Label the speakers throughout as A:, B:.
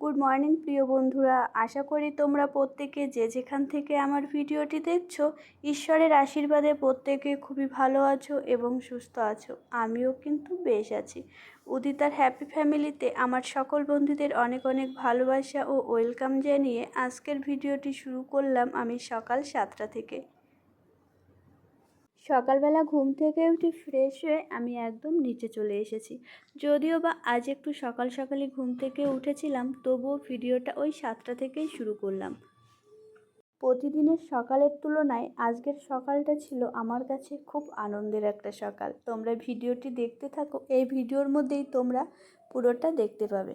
A: Good morning প্রিয় বন্ধুরা। আশা করি তোমরা প্রত্যেকে যে যেখান থেকে আমার ভিডিওটি দেখছ, ঈশ্বরের আশীর্বাদে প্রত্যেকে খুবই ভালো আছো এবং সুস্থ আছো। আমিও কিন্তু বেশ আছি। উদিতার হ্যাপি ফ্যামিলিতে আমার সকল বন্ধুদের অনেক অনেক ভালোবাসা ও ওয়েলকাম জানিয়ে আজকের ভিডিওটি শুরু করলাম আমি সকাল সাতটা থেকে। সকালবেলা ঘুম থেকে উঠে ফ্রেশ হয়ে আমি একদম নিচে চলে এসেছি। যদিও বা আজ একটু সকাল সকালই ঘুম থেকে উঠেছিলাম, তবুও ভিডিওটা ওই সাতটা থেকেই শুরু করলাম। প্রতিদিনের সকালের তুলনায় আজকের সকালটা ছিল আমার কাছে খুব আনন্দের একটা সকাল। তোমরা ভিডিওটি দেখতে থাকো, এই ভিডিওর মধ্যেই তোমরা পুরোটা দেখতে পাবে।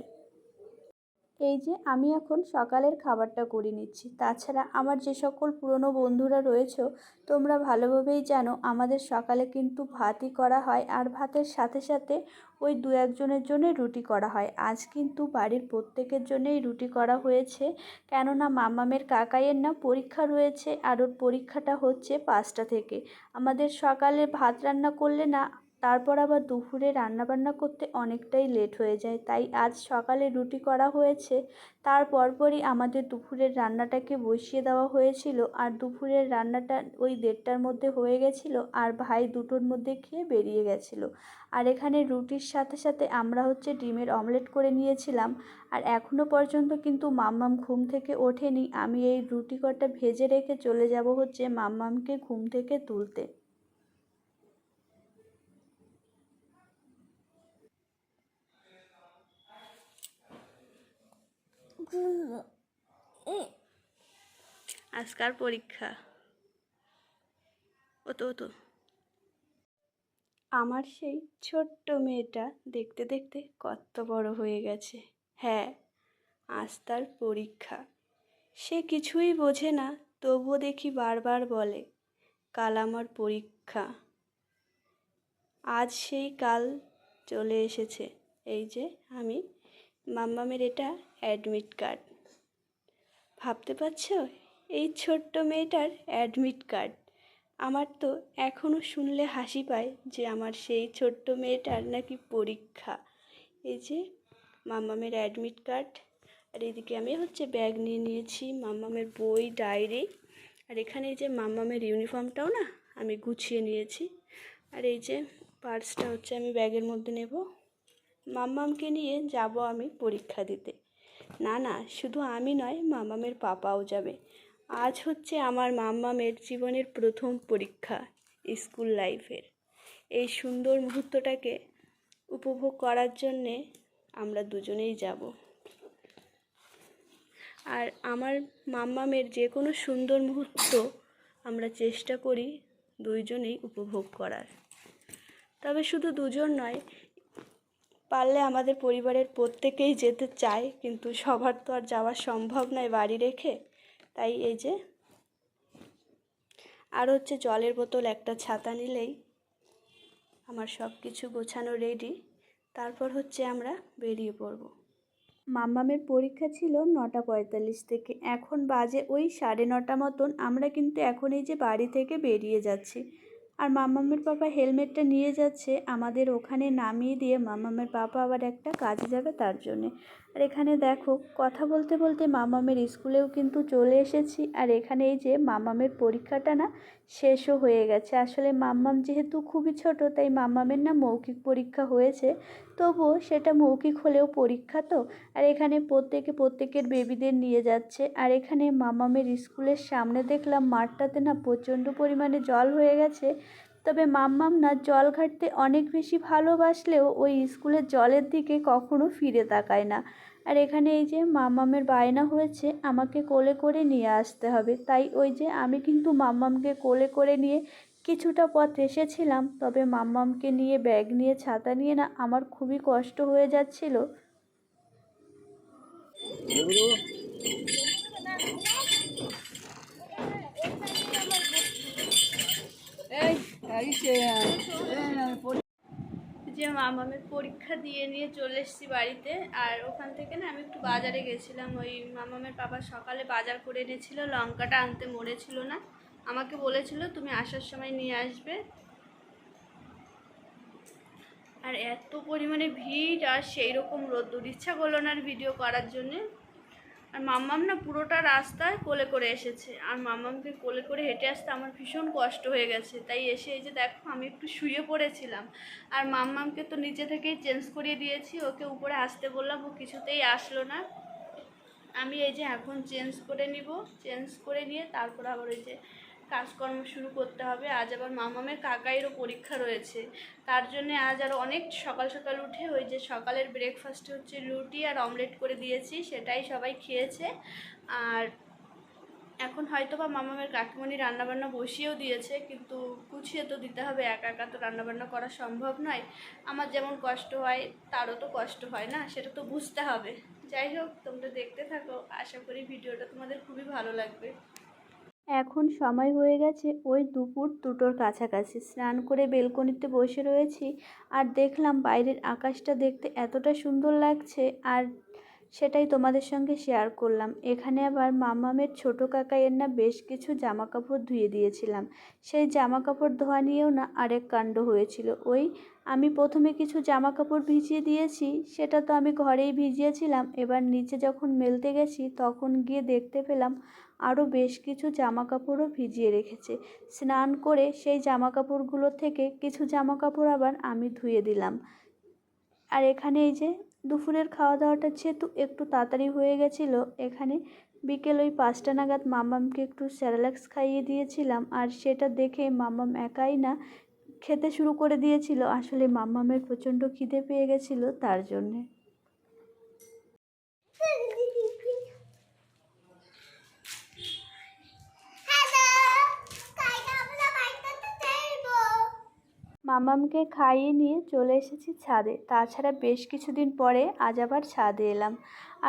A: এই যে আমি এখন সকালের খাবারটা করে নিচ্ছি। তাছাড়া আমার যে সকল পুরনো বন্ধুরা রয়েছে, তোমরা ভালোভাবেই জানো আমাদের সকালে কিন্তু ভাতই করা হয় আর ভাতের সাথে সাথে ওই দু একজনের জন্য রুটি করা হয়। আজ কিন্তু বাড়ির প্রত্যেকের জন্যই রুটি করা হয়েছে। কেননা মামামের কাকাইয়ের না পরীক্ষা রয়েছে আর ওর পরীক্ষাটা হচ্ছে পাঁচটা থেকে। আমাদের সকালে ভাত রান্না করলে না তারপর আবার দুপুরে রান্নাবান্না করতে অনেকটাই লেট হয়ে যায়। তাই আজ সকালে রুটি করা হয়েছে, তার পরপরই আমাদের দুপুরের রান্নাটাকে বসিয়ে দেওয়া হয়েছিল আর দুপুরের রান্নাটা ওই দেড়টার মধ্যে হয়ে গেছিল আর ভাই দুটোর মধ্যে খেয়ে বেরিয়ে গেছিল। আর এখানে রুটির সাথে সাথে আমরা হচ্ছে ডিমের অমলেট করে নিয়েছিলাম আর এখনও পর্যন্ত কিন্তু মাম্মাম ঘুম থেকে ওঠেনি। আমি এই রুটি কটা ভেজে রেখে চলে যাব হচ্ছে মাম্মামকে ঘুম থেকে তুলতে। আজকার পরীক্ষা। ও তো ও তো আমার সেই ছোট্ট মেয়েটা দেখতে দেখতে কত বড় হয়ে গেছে। হ্যাঁ আজ তার পরীক্ষা। সে কিছুই বোঝে না, তবুও দেখি বারবার বলে, কাল আমার পরীক্ষা। আজ সেই কাল চলে এসেছে। এই যে আমি মাম্মামের এটা অ্যাডমিট কার্ড ভাবতে পারছ? এই ছোট্ট মেয়েটার অ্যাডমিট কার্ড আমার তো এখনও শুনলে হাসি পায় যে আমার সেই ছোট্ট মেয়েটার নাকি পরীক্ষা। এই যে মাম্মামের অ্যাডমিট কার্ড আর এদিকে আমি হচ্ছে ব্যাগ নিয়ে নিয়েছি, মাম্মামের বই ডায়েরি আর এখানে এই যে মাম্মামের ইউনিফর্মটাও না আমি গুছিয়ে নিয়েছি। আর এই যে পার্সটা হচ্ছে আমি ব্যাগের মধ্যে নেব। মাম্মামকে নিয়ে যাব আমি পরীক্ষা দিতে। না না, শুধু আমি নয় মামামের পাপাও যাবে। আজ হচ্ছে আমার মাম্মামের জীবনের প্রথম পরীক্ষা স্কুল লাইফের। এই সুন্দর মুহূর্তটাকে উপভোগ করার জন্যে আমরা দুজনেই যাব। আর আমার মাম্মামের যে কোনো সুন্দর মুহূর্ত আমরা চেষ্টা করি দুইজনেই উপভোগ করার। তবে শুধু দুজন নয় পারলে আমাদের পরিবারের প্রত্যেকেই যেতে চায়, কিন্তু সবার তো আর যাওয়া সম্ভব নয় বাড়ি রেখে। তাই এই যে, আর হচ্ছে জলের বোতল একটা ছাতা নিলেই আমার সব কিছু গোছানো রেডি তারপর হচ্ছে আমরা বেরিয়ে পড়ব। মাম্মামের পরীক্ষা ছিল নটা পঁয়তাল্লিশ থেকে। এখন বাজে ওই সাড়ে নটা মতন। আমরা কিন্তু এখন এই যে বাড়ি থেকে বেরিয়ে যাচ্ছি। আর মামামের পাপা হেলমেটটা নিয়ে যাচ্ছে, আমাদের ওখানে নামিয়ে দিয়ে মামামের পাপা আবার একটা কাজে যাবে তার জন্যে। আর এখানে দেখো, কথা বলতে বলতে মামামের স্কুলেও কিন্তু চলে এসেছি, আর এখানে এই যে মামামের পরীক্ষাটা না শেষও হয়ে গেছে। আসলে মাম্মাম যেহেতু খুবই ছোট, তাই মাম্মামের না মৌখিক পরীক্ষা হয়েছে। তবুও সেটা মৌখিক হলেও পরীক্ষা তো। আর এখানে প্রত্যেকে প্রত্যেকের বেবিদের নিয়ে যাচ্ছে। আর এখানে মামামের স্কুলের সামনে দেখলাম মাঠটাতে না প্রচণ্ড পরিমাণে জল হয়ে গেছে। তবে মাম্মাম না জল ঘাটতে অনেক বেশি ভালোবাসলেও ওই স্কুলের জলের দিকে কখনো ফিরে তাকায় না। আর এখানে এই যে মাম্মামের বায়না হয়েছে, আমাকে কোলে করে নিয়ে আসতে হবে। তাই ওই যে আমি কিন্তু মাম্মামকে কোলে করে নিয়ে কিছুটা পথ এসেছিলাম, তবে মাম্মামকে নিয়ে ব্যাগ নিয়ে ছাতা নিয়ে না আমার খুবই কষ্ট হয়ে যাচ্ছিল। যে মামামের পরীক্ষা দিয়ে নিয়ে চলে এসেছি বাড়িতে। আর ওখান থেকে না আমি একটু বাজারে গেছিলাম। ওই মামামের বাবা সকালে বাজার করে এনেছিল, লঙ্কাটা আনতে মরেছিল না। আমাকে বলেছিল, তুমি আসার সময় নিয়ে আসবে। আর এত পরিমাণে ভিড় আর সেই রকম রোদ্দুর। ইচ্ছা করল না আর ভিডিও করার জন্যে। আর মাম্মাম না পুরোটা রাস্তায় কোলে করে এসেছে। আর মাম্মামকে কোলে করে হেঁটে আসতে আমার ভীষণ কষ্ট হয়ে গেছে। তাই এসে এই যে দেখো, আমি একটু শুয়ে পড়েছিলাম। আর মাম্মামকে তো নিচে থেকেই চেঞ্জ করিয়ে দিয়েছি। ওকে উপরে আসতে বললাম, ও কিছুতেই আসলো না। আমি এই যে এখন চেঞ্জ করে নিব। চেঞ্জ করে নিয়ে তারপর আবার ওই যে কাজকর্ম শুরু করতে হবে। আজ আবার মামামের কাকাইয়েরও পরীক্ষা রয়েছে। তার জন্য আজ আর অনেক সকাল সকাল উঠে ওই যে সকালের ব্রেকফাস্টে হচ্ছে রুটি আর অমলেট করে দিয়েছি, সেটাই সবাই খেয়েছে। আর এখন হয়তো বা মামামের কাকিমণি রান্নাবান্না বসিয়েও দিয়েছে, কিন্তু গুছিয়ে তো দিতে হবে, একা একা তো রান্নাবান্না করা সম্ভব নয়। আমার যেমন কষ্ট হয়, তারও তো কষ্ট হয় না, সেটা তো বুঝতে হবে। যাই হোক, তোমরা দেখতে থাকো। আশা করি ভিডিওটা তোমাদের খুবই ভালো লাগবে। এখন সময় হয়ে গেছে, ওই দুপুর দুটোর কাছাকাছি। স্নান করে বেলকনিতে বসে রয়েছি আর দেখলাম বাইরের আকাশটা দেখতে এতটা সুন্দর লাগছে আর সেটাই তোমাদের সঙ্গে শেয়ার করলাম। এখানে আবার মামামের ছোটো কাকাইয়ের না বেশ কিছু জামা কাপড় ধুয়ে দিয়েছিলাম। সেই জামা কাপড় ধোয়া নিয়েও না আরেক কাণ্ড হয়েছিল। ওই আমি প্রথমে কিছু জামা কাপড় ভিজিয়ে দিয়েছি, সেটা তো আমি ঘরেই ভিজিয়েছিলাম। এবার নিচে যখন মেলতে গেছি, তখন গিয়ে দেখতে পেলাম আরও বেশ কিছু জামা কাপড়ও ভিজিয়ে রেখেছে। স্নান করে সেই জামা কাপড়গুলো থেকে কিছু জামা কাপড় আবার আমি ধুয়ে দিলাম। আর এখানে এই যে দুপুরের খাওয়া দাওয়াটা যেহেতু একটু তাড়াতাড়ি হয়ে গেছিল, এখানে বিকেল ওই পাঁচটা নাগাদ মামামকে একটু স্যারালাক্স খাইয়ে দিয়েছিলাম। আর সেটা দেখে মামাম একাই না খেতে শুরু করে দিয়েছিল। আসলে মাম্মামের প্রচণ্ড খিদে পেয়ে গেছিল তার জন্যে। মামামকে খাইয়ে নিয়ে চলে এসেছি ছাদে। তাছাড়া বেশ কিছুদিন পরে আজ আবার ছাদে এলাম।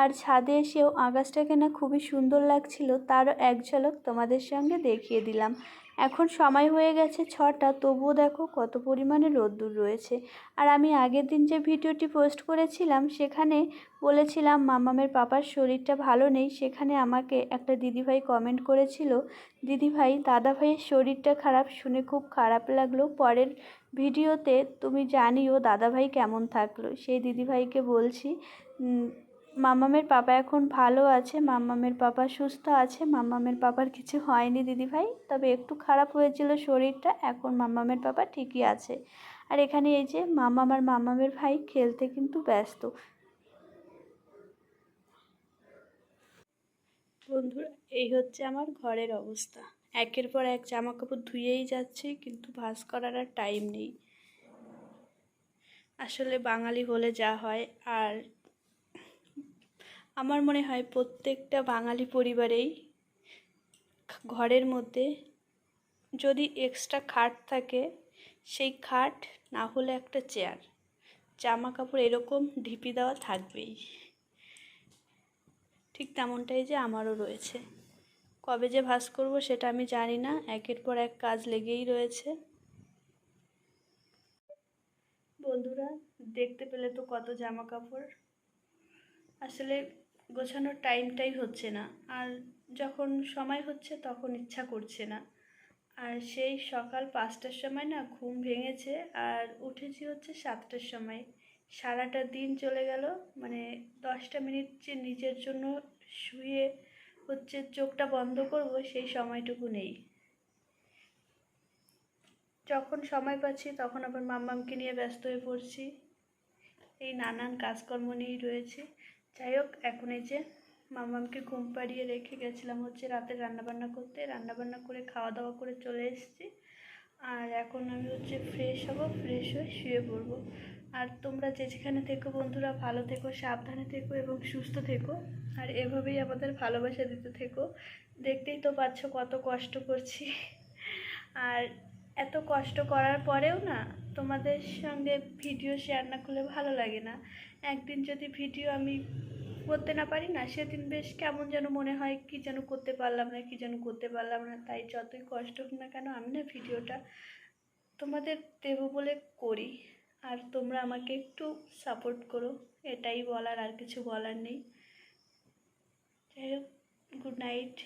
A: আর ছাদে এসেও আকাশটাকে না খুবই সুন্দর লাগছিল, তারও এক ঝলক তোমাদের সঙ্গে দেখিয়ে দিলাম। এখন সময় হয়ে গেছে ছটা, তবুও দেখো কত পরিমাণে রোদ্দুর রয়েছে। আর আমি আগের দিন যে ভিডিওটি পোস্ট করেছিলাম, সেখানে বলেছিলাম, মামামের পাপার শরীরটা ভালো নেই। সেখানে আমাকে একটা দিদিভাই কমেন্ট করেছিল, দিদিভাই, দাদাভাইয়ের শরীরটা খারাপ, শুনে খুব খারাপ লাগল। পরের ভিডিওতে তুমি জানিও দাদাভাই কেমন থাকল। সেই দিদিভাইকে বলছি মামামের পাপা এখন ভালো আছে, মামামের পাপা সুস্থ আছে, মামামের পাপার কিছু হয়নি দিদিভাই। তবে একটু খারাপ হয়েছিল শরীরটা, এখন মামামের পাপা ঠিকই আছে। আর এখানে এই যে মামাম আর মামামের ভাই খেলতে কিন্তু ব্যস্ত। বন্ধুরা, এই হচ্ছে আমার ঘরের অবস্থা। একের পর এক জামা কাপড় ধুয়েই যাচ্ছে, কিন্তু ভাস করার আর টাইম নেই। আসলে বাঙালি হলে যা হয়, আর আমার মনে হয় প্রত্যেকটা বাঙালি পরিবারেই ঘরের মধ্যে যদি এক্সট্রা খাট থাকে, সেই খাট না হলে একটা চেয়ার জামা কাপড় এরকম ঢিপি দেওয়া থাকবেই। ঠিক তেমনটাই যে আমারও রয়েছে। কবে যে ভাস করব সেটা আমি জানি না, একের পর এক কাজ লেগেই রয়েছে। বন্ধুরা, দেখতে পেলে তো কত জামা কাপড় আসলে গোছানোর টাইমটাই হচ্ছে না। আর যখন সময় হচ্ছে তখন ইচ্ছা করছে না। আর সেই সকাল পাঁচটার সময় না ঘুম ভেঙেছে আর উঠেছি হচ্ছে সাতটার সময়। সারাটা দিন চলে গেল মানে দশটা মিনিট যে নিজের জন্য শুয়ে হচ্ছে চোখটা বন্ধ করব সেই সময়টুকু নেই। যখন সময় পাচ্ছি তখন আবার মাম্মামকে নিয়ে ব্যস্ত হয়ে পড়ছি। এই নানান কাজকর্ম নিয়েই রয়েছে। যাই হোক, এখন এই যে মামামকে ঘুম পাড়িয়ে রেখে গেছিলাম হচ্ছে রাতে রান্নাবান্না করতে। রান্নাবান্না করে খাওয়া দাওয়া করে চলে এসেছি। আর এখন আমি হচ্ছে ফ্রেশ হব ফ্রেশ হয়ে শুয়ে পড়ব। আর তোমরা যে যেখানে থেকো বন্ধুরা, ভালো থেকো, সাবধানে থেকো এবং সুস্থ থেকো। আর এভাবেই আমাদের ভালোবাসা দিতে থেকো। দেখতেই তো পাচ্ছ কত কষ্ট করছি। আর এত কষ্ট করার পরেও না তোমাদের সঙ্গে ভিডিও শেয়ার না করলে ভালো লাগে না। একদিন যদি ভিডিও আমি করতে না পারি না, সেদিন বেশ কেমন যেন মনে হয় কি যেন করতে পারলাম না, কি যেন করতে পারলাম না, তাই যতই কষ্ট হোক না কেন আমি না ভিডিওটা তোমাদের দেব বলে করি। আর তোমরা আমাকে একটু সাপোর্ট করো, এটাই বলার আর কিছু বলার নেই। যাই হোক গুড নাইট